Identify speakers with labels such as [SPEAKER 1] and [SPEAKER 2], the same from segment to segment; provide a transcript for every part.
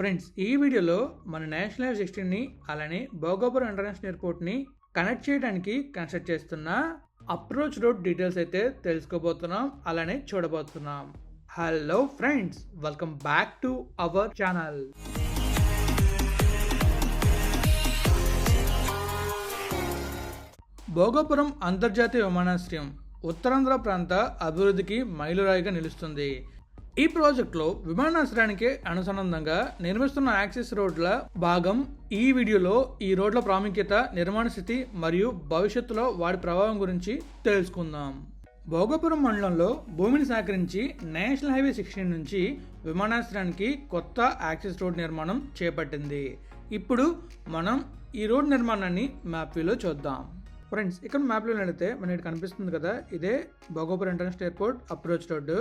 [SPEAKER 1] Friends ఈ వీడియోలో మన నేషనల్ హైవే సిక్స్టీన్ని అలానే భోగాపురం ఇంటర్నేషనల్ ఎయిర్పోర్ట్ని కనెక్ట్ చేయడానికి కన్స్ట్రక్ట్ చేస్తున్న అప్రోచ్ రోడ్ డీటెయిల్స్ అయితే తెలుసుకోబోతున్నాం అలానే చూడబోతున్నాం. Hello friends welcome back to our channel Bhogapuram అంతర్జాతీయ విమానాశ్రయం ఉత్తరాంధ్ర ప్రాంత అభివృద్ధికి మైలురాయిగా నిలుస్తుంది. ఈ ప్రాజెక్టులో విమానాశ్రయానికి అనుసంధానంగా నిర్మిస్తున్న యాక్సిస్ రోడ్ల భాగం ఈ వీడియోలో ఈ రోడ్ల ప్రాముఖ్యత నిర్మాణ స్థితి మరియు భవిష్యత్తులో వాటి ప్రభావం గురించి తెలుసుకుందాం. భోగపురం మండలంలో భూమిని సేకరించి నేషనల్ హైవే సిక్స్టీన్ నుంచి విమానాశ్రయానికి కొత్త యాక్సిస్ రోడ్ నిర్మాణం చేపట్టింది. ఇప్పుడు మనం ఈ రోడ్ నిర్మాణాన్ని మ్యాప్ వ్యూలో చూద్దాం. ఫ్రెండ్స్ ఇక్కడ మ్యాప్లో వెళితే మనకి కనిపిస్తుంది కదా ఇదే Bhogapuram international airport approach road.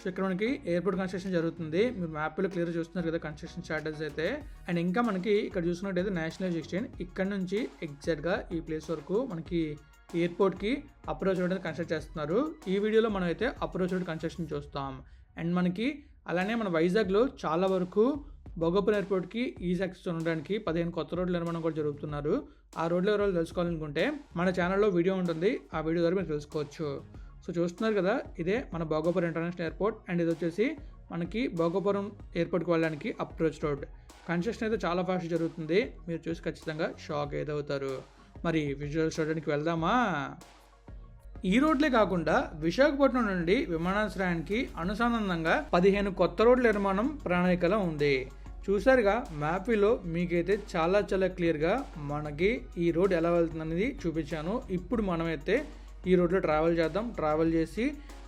[SPEAKER 1] So ఇక్కడ మనకి ఎయిర్పోర్ట్ కన్స్ట్రక్షన్ జరుగుతుంది. మీరు మ్యాప్లో క్లియర్ చూస్తున్నారు కదా కన్స్ట్రక్షన్ స్టార్టర్స్ అయితే. అండ్ ఇంకా మనకి ఇక్కడ చూసినట్టయితే నేషనల్ ఎక్స్చేంజ్. ఇక్కడ నుంచి ఎగ్జాక్ట్గా ఈ ప్లేస్ వరకు మనకి ఎయిర్పోర్ట్కి అప్రోచ్ రోడ్ అనేది కన్స్ట్రక్ట్ చేస్తున్నారు. ఈ వీడియోలో మనం అయితే అప్రోచ్ రోడ్ కన్స్ట్రక్షన్ చూస్తాం. అండ్ మనకి అలానే మన వైజాగ్లో చాలా వరకు భోగపురం ఎయిర్పోర్ట్కి ఈజ్ యాక్సెస్ ఉండడానికి పదిహేను కొత్త రోడ్లు నిర్మాణం కూడా జరుగుతున్నారు ఆ రోడ్లు ఎవరో తెలుసుకోవాలనుకుంటే మన ఛానల్లో వీడియో ఉంటుంది. ఆ వీడియో ద్వారా మీరు తెలుసుకోవచ్చు. సో చూస్తున్నారు కదా ఇదే మన భోగపురం ఇంటర్నేషనల్ ఎయిర్పోర్ట్ అండ్ ఇది వచ్చేసి మనకి భోగపురం ఎయిర్పోర్ట్కి వెళ్ళడానికి అప్రోచ్ రోడ్. కన్స్ట్రక్షన్ అయితే చాలా ఫాస్ట్ జరుగుతుంది. మీరు చూసి ఖచ్చితంగా షాక్ అవుతారు మరి విజువల్ చూడడానికి వెళ్దామా? ఈ రోడ్లే కాకుండా విశాఖపట్నం నుండి విమానాశ్రయానికి అనుసంధానంగా పదిహేను కొత్త రోడ్ల నిర్మాణం ప్రణాళికలో ఉంది. చూసారుగా మ్యాపీలో మీకైతే చాలా చాలా క్లియర్గా మనకి ఈ రోడ్ ఎలా వెళ్తుందనేది చూపించాను. ఇప్పుడు మనమైతే ఈ రోడ్లో ట్రావెల్ చేద్దాం. ట్రావెల్ చేసి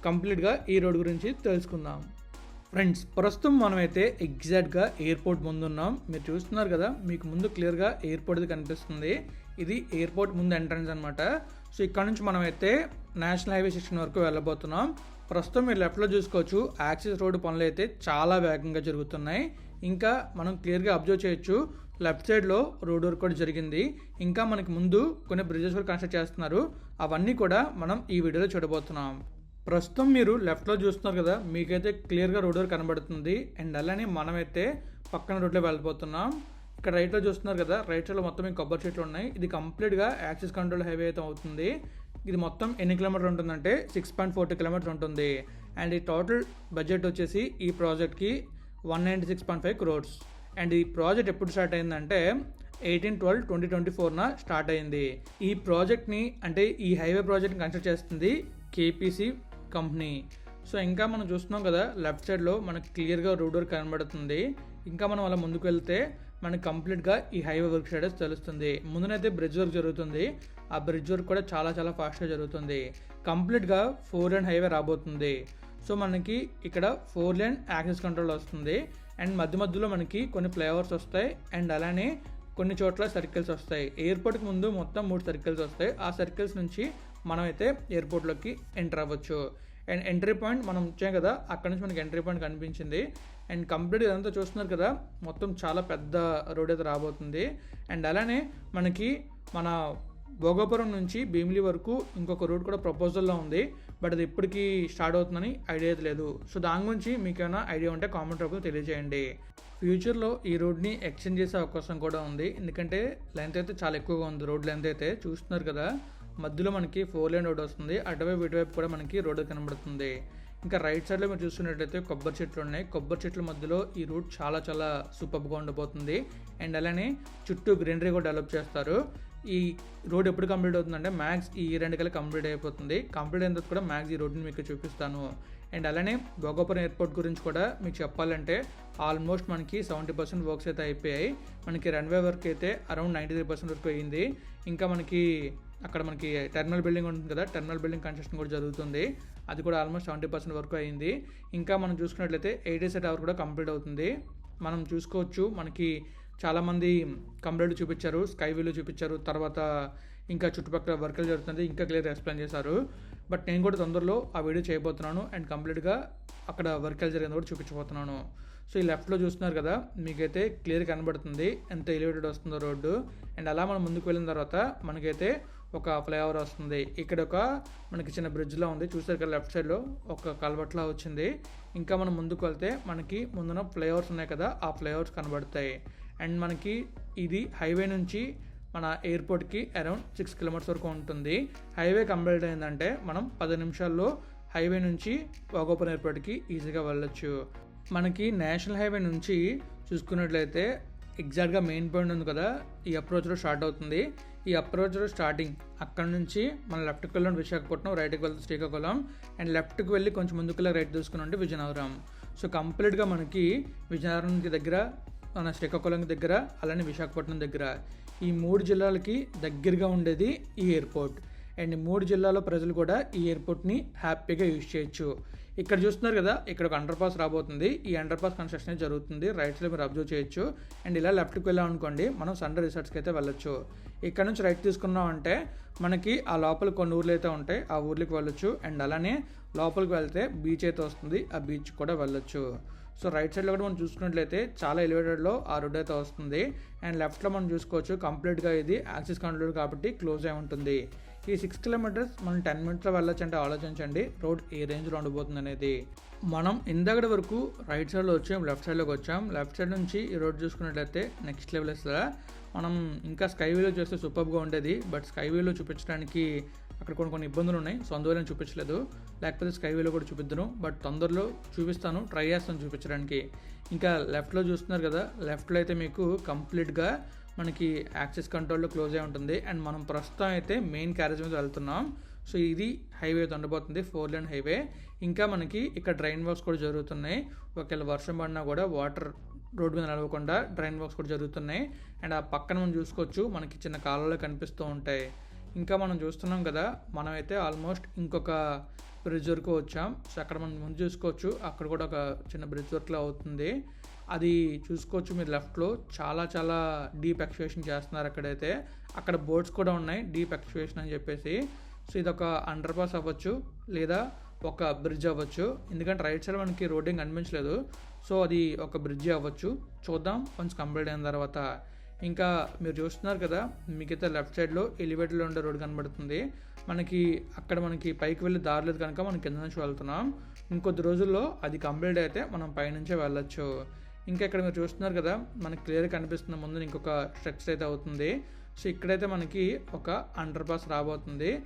[SPEAKER 1] కంప్లీట్గా ఈ రోడ్ గురించి తెలుసుకుందాం. ఫ్రెండ్స్ ప్రస్తుతం మనమైతే ఎగ్జాక్ట్గా ఎయిర్పోర్ట్ ముందున్నాం మీరు చూస్తున్నారు కదా మీకు ముందు క్లియర్గా ఎయిర్పోర్ట్ కనిపిస్తుంది. ఇది ఎయిర్పోర్ట్ ముందు ఎంట్రన్స్ అనమాట సో ఇక్కడ నుంచి మనమైతే నేషనల్ హైవే సెక్షన్ వరకు వెళ్ళబోతున్నాం. ప్రస్తుతం మీరు లెఫ్ట్లో చూసుకోవచ్చు. యాక్సిస్ రోడ్డు పనులు అయితే చాలా వేగంగా జరుగుతున్నాయి. ఇంకా మనం క్లియర్గా అబ్జర్వ్ చేయొచ్చు. లెఫ్ట్ సైడ్లో రోడ్ వర్క్ కూడా జరిగింది. ఇంకా మనకి ముందు కొన్ని బ్రిడ్జెస్ కూడా కన్స్ట్రక్ట్ చేస్తున్నారు. అవన్నీ కూడా మనం ఈ వీడియోలో చూడబోతున్నాం. ప్రస్తుతం మీరు లెఫ్ట్లో చూస్తున్నారు కదా మీకైతే క్లియర్గా రోడ్ వర్క్ కనబడుతుంది. అండ్ అలానే మనమైతే పక్కన రోడ్లో వెళ్ళిపోతున్నాం ఇక్కడ రైట్లో చూస్తున్నారు కదా రైట్ సైడ్లో మొత్తం కొబ్బరి చెట్లు ఉన్నాయి. ఇది కంప్లీట్గా యాక్సిస్ కంట్రోల్ హైవే అయితే అవుతుంది. ఇది మొత్తం ఎన్ని కిలోమీటర్లు ఉంటుందంటే సిక్స్ పాయింట్ ఫోర్టీ కిలోమీటర్ ఉంటుంది. అండ్ ఈ టోటల్ బడ్జెట్ వచ్చేసి ఈ ప్రాజెక్ట్కి one ninety six point five crores and ఈ ప్రాజెక్ట్ ఎప్పుడు స్టార్ట్ అయిందంటే ఎయిటీన్ ట్వెల్వ్ ట్వంటీ ట్వంటీ ఫోర్న స్టార్ట్ అయింది. ఈ ప్రాజెక్ట్ని అంటే ఈ హైవే ప్రాజెక్ట్ని కన్స్ట్రక్ట్ చేస్తుంది కేపీసీ కంపెనీ. సో ఇంకా మనం చూస్తున్నాం కదా లెఫ్ట్ సైడ్లో మనకు క్లియర్గా రోడ్ వర్క్ కనబడుతుంది. ఇంకా మనం అలా ముందుకు వెళ్తే మనకి కంప్లీట్గా ఈ హైవే వర్క్ స్టేటస్ తెలుస్తుంది. ముందునైతే బ్రిడ్జ్ వర్క్ జరుగుతుంది. ఆ బ్రిడ్జ్ వర్క్ కూడా చాలా చాలా ఫాస్ట్గా జరుగుతుంది. కంప్లీట్గా ఫోర్ లైన్ హైవే రాబోతుంది. సో మనకి ఇక్కడ ఫోర్ లైన్ యాక్సెస్ కంట్రోల్ వస్తుంది. అండ్ మధ్య మధ్యలో మనకి కొన్ని ఫ్లైఓవర్స్ వస్తాయి అండ్ అలానే కొన్ని చోట్ల సర్కిల్స్ వస్తాయి. ఎయిర్పోర్ట్కి ముందు మొత్తం మూడు సర్కిల్స్ వస్తాయి. ఆ సర్కిల్స్ నుంచి మనమైతే ఎయిర్పోర్ట్లోకి ఎంటర్ అవ్వచ్చు. అండ్ ఎంట్రీ పాయింట్ మనం వచ్చాం కదా అక్కడ నుంచి మనకి ఎంట్రీ పాయింట్ కనిపించింది. అండ్ కంప్లీట్ ఇదంతా చూస్తున్నారు కదా మొత్తం చాలా పెద్ద రోడ్ అయితే రాబోతుంది. అండ్ అలానే మనకి మన భోగాపురం నుంచి భీమిలి వరకు ఇంకొక రూట్ కూడా ప్రపోజల్లో ఉంది. బట్ అది ఇప్పటికీ స్టార్ట్ అవుతుందని ఐడియా లేదు. సో దాని గురించి మీకు ఏమైనా ఐడియా ఉంటే కామెంట్ రూపంలో తెలియజేయండి. ఫ్యూచర్లో ఈ రోడ్ని ఎక్స్చేంజ్ చేసే అవకాశం కూడా ఉంది. ఎందుకంటే లెంత్ అయితే చాలా ఎక్కువగా ఉంది. రోడ్ లెంత్ అయితే చూస్తున్నారు కదా. మధ్యలో మనకి ఫోర్ లైన్ రోడ్ వస్తుంది. అటువైపు ఇటువైపు కూడా మనకి రోడ్ కనబడుతుంది. ఇంకా రైట్ సైడ్లో మీరు చూస్తున్నట్టయితే కొబ్బరి చెట్లు ఉన్నాయి. కొబ్బరి చెట్ల మధ్యలో ఈ రూట్ చాలా చాలా సూపర్గా ఉండబోతుంది అండ్ అలానే చుట్టూ గ్రీనరీ కూడా డెవలప్ చేస్తారు. ఈ రోడ్ ఎప్పుడు కంప్లీట్ అవుతుందంటే మ్యాక్స్ ఈ రెండు కల్లా కంప్లీట్ అయిపోతుంది. కంప్లీట్ అయిన తర్వాత కూడా మ్యాక్స్ ఈ రోడ్ని మీకు చూపిస్తాను. అండ్ అలానే భోగాపురం ఎయిర్పోర్ట్ గురించి కూడా మీకు చెప్పాలంటే ఆల్మోస్ట్ మనకి సెవెంటీ పర్సెంట్ వర్క్స్ అయితే అయిపోయాయి. మనకి రన్వే వర్క్ అయితే అరౌండ్ నైంటీ త్రీ పర్సెంట్ వరకు అయ్యింది ఇంకా మనకి అక్కడ మనకి టెర్మినల్ బిల్డింగ్ ఉంటుంది కదా టెర్మినల్ బిల్డింగ్ కన్స్ట్రక్షన్ కూడా జరుగుతుంది. అది కూడా ఆల్మోస్ట్ సెవెంటీ పర్సెంట్ వరకు అయింది. ఇంకా మనం చూసుకున్నట్లయితే ఎయిటీ సెట్ అవర్ కూడా కంప్లీట్ అవుతుంది. మనం చూసుకోవచ్చు మనకి చాలామంది కంప్లీట్ చూపించారు స్కై వ్యూలో చూపించారు తర్వాత ఇంకా చుట్టుపక్కల వర్కులు జరుగుతుంది ఇంకా క్లియర్ ఎక్స్ప్లెయిన్ చేశారు. బట్ నేను కూడా తొందరలో ఆ వీడియో చేయబోతున్నాను అండ్ కంప్లీట్గా అక్కడ వర్కులు జరిగింది కూడా చూపించబోతున్నాను. సో ఈ లెఫ్ట్లో చూస్తున్నారు కదా మీకైతే క్లియర్ కనబడుతుంది ఎంత ఎలివేటెడ్ వస్తుందో రోడ్డు. అండ్ అలా మనం ముందుకు వెళ్ళిన తర్వాత మనకైతే ఒక ఫ్లైఓవర్ వస్తుంది. ఇక్కడ ఒక మనకి చిన్న బ్రిడ్జ్లో ఉంది. చూసారు కదా లెఫ్ట్ సైడ్లో ఒక కలవట్లా వచ్చింది. ఇంకా మనం ముందుకు వెళ్తే మనకి ముందున ఫ్లైఓవర్స్ ఉన్నాయి కదా ఆ ఫ్లైఓవర్స్ కనబడతాయి. అండ్ మనకి ఇది హైవే నుంచి మన ఎయిర్పోర్ట్కి అరౌండ్ సిక్స్ కిలోమీటర్స్ వరకు ఉంటుంది. హైవే కంప్లీట్ అయిందంటే మనం పది నిమిషాల్లో హైవే నుంచి వాగోపన్ ఎయిర్పోర్ట్కి ఈజీగా వెళ్ళొచ్చు. మనకి నేషనల్ హైవే నుంచి చూసుకున్నట్లయితే ఎగ్జాక్ట్గా మెయిన్ పాయింట్ ఉంది కదా ఈ అప్రోచ్ రోడ్ స్టార్ట్ అవుతుంది. ఈ అప్రోచ్ రోడ్ స్టార్టింగ్ అక్కడ నుంచి మన లెఫ్ట్కి వెళ్ళడం విశాఖపట్నం రైట్కి వెళ్తే శ్రీకాకుళం అండ్ లెఫ్ట్కి వెళ్ళి కొంచెం ముందుకు వెళ్ళి రైట్ తీసుకుని ఉంటే విజయనగరం. సో కంప్లీట్గా మనకి విజయనగరంకి దగ్గర మన శ్రీకాకుళం దగ్గర అలానే విశాఖపట్నం దగ్గర ఈ మూడు జిల్లాలకి దగ్గరగా ఉండేది ఈ ఎయిర్పోర్ట్. అండ్ మూడు జిల్లాలో ప్రజలు కూడా ఈ ఎయిర్పోర్ట్ని హ్యాపీగా యూజ్ చేయొచ్చు. ఇక్కడ చూస్తున్నారు కదా ఇక్కడ ఒక అండర్ పాస్ రాబోతుంది. ఈ అండర్ పాస్ కన్స్ట్రక్షన్ జరుగుతుంది. రైట్ సైడ్ మీరు అబ్జర్వ్ చేయొచ్చు. అండ్ ఇలా లెఫ్ట్కి వెళ్ళాం అనుకోండి మనం సండర్ రిసార్ట్స్కి అయితే వెళ్ళొచ్చు. ఇక్కడ నుంచి రైట్ తీసుకున్నాం అంటే మనకి ఆ లోపల కొన్ని ఊర్లు అయితే ఉంటాయి ఆ ఊర్లకి వెళ్ళొచ్చు. అండ్ అలానే లోపలికి వెళ్తే బీచ్ అయితే వస్తుంది ఆ బీచ్ కూడా వెళ్ళొచ్చు. సో రైట్ సైడ్లో కూడా మనం చూసుకున్నట్లయితే చాలా ఎలివేటెడ్లో ఆ రోడ్ అయితే వస్తుంది. అండ్ లెఫ్ట్లో మనం చూసుకోవచ్చు కంప్లీట్గా ఇది యాక్సిస్ కంట్రోల్ కాబట్టి క్లోజ్ అయి ఉంటుంది. ఈ సిక్స్ కిలోమీటర్స్ మనం టెన్ మినిట్స్లో వెళ్ళొచ్చు అంటే ఆలోచించండి. రోడ్ ఏ రేంజ్లో ఉండబోతుంది అనేది. మనం ఇందాకటి వరకు రైట్ సైడ్లో వచ్చాం లెఫ్ట్ సైడ్లోకి వచ్చాం. లెఫ్ట్ సైడ్ నుంచి ఈ రోడ్ చూసుకున్నట్లయితే నెక్స్ట్ లెవెల్ వస్తుందా. మనం ఇంకా స్కై వేలో చేస్తే సూపర్గా ఉండేది. బట్ స్కై వేలో చూపించడానికి అక్కడ కొన్ని కొన్ని ఇబ్బందులు ఉన్నాయి. సో అందువల్ల నేను చూపించలేదు. లేకపోతే స్కైవేలో కూడా చూపిద్దాను. బట్ తొందరలో చూపిస్తాను. ట్రై చేస్తాను చూపించడానికి. ఇంకా లెఫ్ట్లో చూస్తున్నారు కదా. లెఫ్ట్లో అయితే మీకు కంప్లీట్గా మనకి యాక్సెస్ కంట్రోల్లో క్లోజ్ అయి ఉంటుంది. అండ్ మనం ప్రస్తుతం అయితే మెయిన్ క్యారేజ్ మీద వెళ్తున్నాం. సో ఇది హైవే ఉండబోతుంది ఫోర్ లేన్ హైవే. ఇంకా మనకి ఇక్కడ డ్రైన్ వర్క్స్ కూడా జరుగుతున్నాయి. ఒకవేళ వర్షం పడినా కూడా వాటర్ రోడ్డు మీద నడవకుండా డ్రైన్ వర్క్స్ కూడా జరుగుతున్నాయి. అండ్ ఆ పక్కన మనం చూసుకోవచ్చు. మనకి చిన్న కాలంలో కనిపిస్తూ ఉంటాయి. ఇంకా మనం చూస్తున్నాం కదా మనమైతే ఆల్మోస్ట్ ఇంకొక బ్రిడ్జ్ వరకు వచ్చాం. సో అక్కడ మనం ముందు చూసుకోవచ్చు. అక్కడ కూడా ఒక చిన్న బ్రిడ్జ్ వర్క్లో అవుతుంది. అది చూసుకోవచ్చు మీరు లెఫ్ట్లో చాలా చాలా డీప్ ఎక్స్వేషన్ చేస్తున్నారు అక్కడైతే. అక్కడ బోర్డ్స్ కూడా ఉన్నాయి డీప్ ఎక్స్వేషన్ అని చెప్పేసి. సో ఇది ఒక అండర్ పాస్ అవ్వచ్చు లేదా ఒక బ్రిడ్జ్ అవ్వచ్చు. ఎందుకంటే రైట్ సైడ్ మనకి రోడ్డింగ్ కనిపించలేదు. సో అది ఒక బ్రిడ్జ్ అవ్వచ్చు. చూద్దాం. కొంచెం కంప్లీట్ అయిన తర్వాత ఇంకా మీరు చూస్తున్నారు కదా మిగతా లెఫ్ట్ సైడ్లో ఎలివేటర్లో ఉండే రోడ్ కనబడుతుంది. మనకి అక్కడ మనకి పైకి వెళ్ళి దారి లేదు కనుక మనం కింద నుంచి వెళ్తున్నాం. ఇంకొద్ది రోజుల్లో అది కంప్లీట్ అయితే మనం పైనుంచే వెళ్ళొచ్చు. ఇంకా ఇక్కడ మీరు చూస్తున్నారు కదా మనకి క్లియర్ కనిపిస్తున్న ముందు ఇంకొక స్ట్రక్చర్ అయితే అవుతుంది. సో ఇక్కడైతే మనకి ఒక అండర్ పాస్ రాబోతుంది.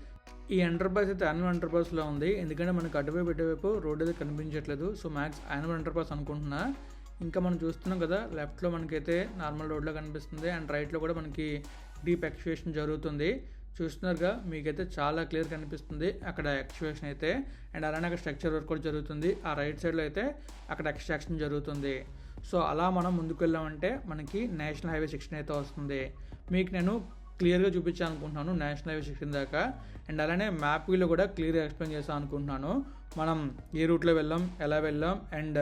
[SPEAKER 1] ఈ అండర్ పాస్ అయితే యాన్యువల్ అండర్ పాస్లో ఉంది. ఎందుకంటే మనకి అటువైపు ఇటువైపు రోడ్ అయితే కనిపించట్లేదు. So max annual underpass అనుకుంటున్నా. ఇంకా మనం చూస్తున్నాం కదా లెఫ్ట్లో మనకైతే నార్మల్ రోడ్లో కనిపిస్తుంది అండ్ రైట్లో కూడా మనకి డీప్ ఎక్స్వేషన్ జరుగుతుంది. చూస్తున్నారుగా మీకైతే చాలా క్లియర్ కనిపిస్తుంది అక్కడ ఎక్స్వేషన్ అయితే అండ్ అలానే అక్కడ స్ట్రక్చర్ వర్క్ కూడా జరుగుతుంది. ఆ రైట్ సైడ్లో అయితే అక్కడ ఎక్స్ట్రాక్షన్ జరుగుతుంది. సో అలా మనం ముందుకు వెళ్ళామంటే మనకి నేషనల్ హైవే సిక్స్టీన్ అయితే వస్తుంది. మీకు నేను క్లియర్గా చూపించాను అనుకుంటున్నాను నేషనల్ హైవే సిక్స్టీన్ దాకా. అండ్ అలానే మ్యాప్ వీలో కూడా క్లియర్గా ఎక్స్ప్లెయిన్ చేస్తాను అనుకుంటున్నాను మనం ఏ రూట్లో వెళ్ళాం ఎలా వెళ్ళాం అండ్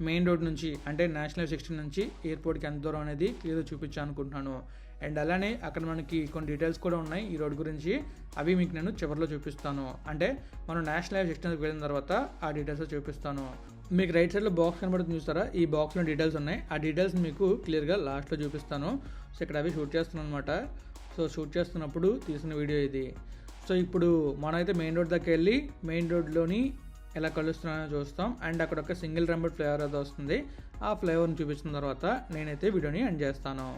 [SPEAKER 1] మెయిన్ రోడ్ నుంచి అంటే నేషనల్ హైవే సిక్స్టీన్ నుంచి ఎయిర్పోర్ట్కి ఎంత దూరం అనేది క్లియర్గా చూపించాను అనుకుంటున్నాను అండ్ అలానే అక్కడ మనకి కొన్ని డీటెయిల్స్ కూడా ఉన్నాయి ఈ రోడ్ గురించి. అవి మీకు నేను చివరిలో చూపిస్తాను. అంటే మనం నేషనల్ హైవే సిక్స్టీన్కి వెళ్ళిన తర్వాత ఆ డీటెయిల్స్ చూపిస్తాను. మీకు రైట్ సైడ్లో బాక్స్ కనబడుతుంది చూస్తారా? ఈ బాక్స్లో డీటెయిల్స్ ఉన్నాయి. ఆ డీటెయిల్స్ మీకు క్లియర్గా లాస్ట్లో చూపిస్తాను. సో ఇక్కడ అవి షూట్ చేస్తున్నాను అనమాట సో షూట్ చేస్తున్నప్పుడు తీసిన వీడియో ఇది. సో ఇప్పుడు మనమైతే మెయిన్ రోడ్ దగ్గర వెళ్ళి మెయిన్ రోడ్లోని ఎలా కలుస్తున్నానో చూస్తాం. అండ్ అక్కడ ఒక సింగిల్ రంబర్ ఫ్లేవర్ అయితే వస్తుంది. ఆ ఫ్లేవర్ని చూపించిన తర్వాత నేనైతే వీడియోని ఎండ్ చేస్తాను.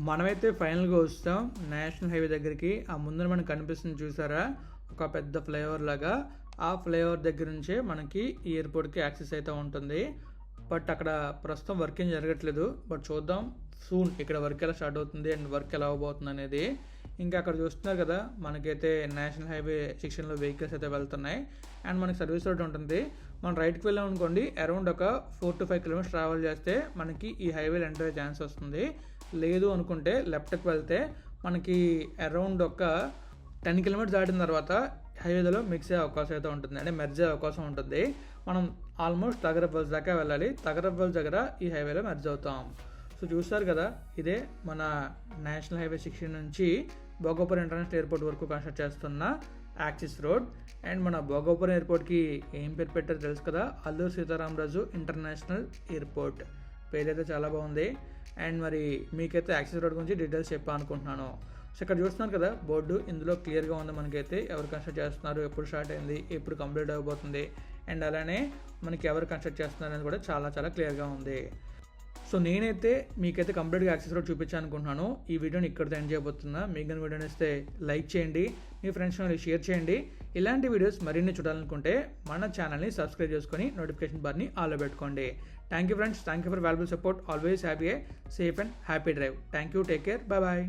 [SPEAKER 1] మనమైతే ఫైనల్గా వస్తాం. నేషనల్ హైవే దగ్గరికి. ఆ ముందర మనకు కనిపిస్తుంది చూసారా? ఒక పెద్ద ఫ్లేవర్ లాగా. ఆ ఫ్లైఓవర్ దగ్గర నుంచే మనకి ఈ ఎయిర్పోర్ట్కి యాక్సెస్ అయితే ఉంటుంది. బట్ అక్కడ ప్రస్తుతం వర్క్ ఏం జరగట్లేదు. బట్ చూద్దాం. సూన్ ఇక్కడ వర్క్ ఎలా స్టార్ట్ అవుతుంది అండ్ వర్క్ ఎలా అవబోతుంది అనేది. ఇంకా అక్కడ చూస్తున్నారు కదా మనకైతే నేషనల్ హైవే సెక్షన్లో వెహికల్స్ అయితే వెళ్తున్నాయి. అండ్ మనకి సర్వీస్ రోడ్ ఉంటుంది. మనం రైట్కి వెళ్ళాం అనుకోండి అరౌండ్ ఒక four to five kilometres travel చేస్తే మనకి ఈ హైవేలు ఎంటర్ అయ్యే ఛాన్స్ వస్తుంది. లేదు అనుకుంటే లెఫ్ట్కి వెళ్తే మనకి అరౌండ్ ఒక టెన్ కిలోమీటర్స్ దాటిన తర్వాత హైవేలో మిక్స్ అయ్యే అవకాశం అయితే ఉంటుంది. అంటే మెర్జ్ అయ్యే అవకాశం ఉంటుంది. మనం ఆల్మోస్ట్ తగరబల్స్ దాకా వెళ్ళాలి. తగరబల్స్ దగ్గర ఈ హైవేలో మెర్జ్ అవుతాం. సో చూస్తారు కదా ఇదే మన నేషనల్ హైవే సిక్స్టీన్ నుంచి భోగోపురం ఇంటర్నేషనల్ ఎయిర్పోర్ట్ వరకు కన్స్ట్రక్ట్ చేస్తున్న యాక్సిస్ రోడ్ అండ్ మన భోగోపురం ఎయిర్పోర్ట్కి ఏం పేరు పెట్టారో తెలుసు కదా? Alluri Sitaramaraju international airport. పేరు అయితే చాలా బాగుంది. అండ్ మరి మీకైతే యాక్సిస్ రోడ్ గురించి డీటెయిల్స్ చెప్పాలనుకుంటున్నాను. సో ఇక్కడ చూస్తున్నారు కదా బోర్డు ఇందులో క్లియర్గా ఉంది మనకైతే ఎవరు కన్స్ట్రక్ట్ చేస్తున్నారు ఎప్పుడు స్టార్ట్ అయింది ఎప్పుడు కంప్లీట్ అవ్వబోతుంది. అండ్ అలానే మనకి ఎవరు కన్స్ట్రక్ట్ చేస్తున్నారు అనేది కూడా చాలా చాలా క్లియర్గా ఉంది. సో నేనైతే మీకైతే కంప్లీట్గా యాక్సెస్ రోడ్ చూపించాను అనుకుంటున్నాను ఈ వీడియోని ఇక్కడితో ఎండ్ చేయబోతున్నా. మీకు కానీ వీడియోని ఇస్తే లైక్ చేయండి. మీ ఫ్రెండ్స్ షేర్ చేయండి. ఇలాంటి వీడియోస్ మరిన్ని చూడాలనుకుంటే మన ఛానల్ని సబ్స్క్రైబ్ చేసుకొని నోటిఫికేషన్ బార్ని ఆలో పెట్టుకోండి. Thank you friends. Thank you for valuable support. Always happy safe and happy drive. Thank you take care. Bye bye.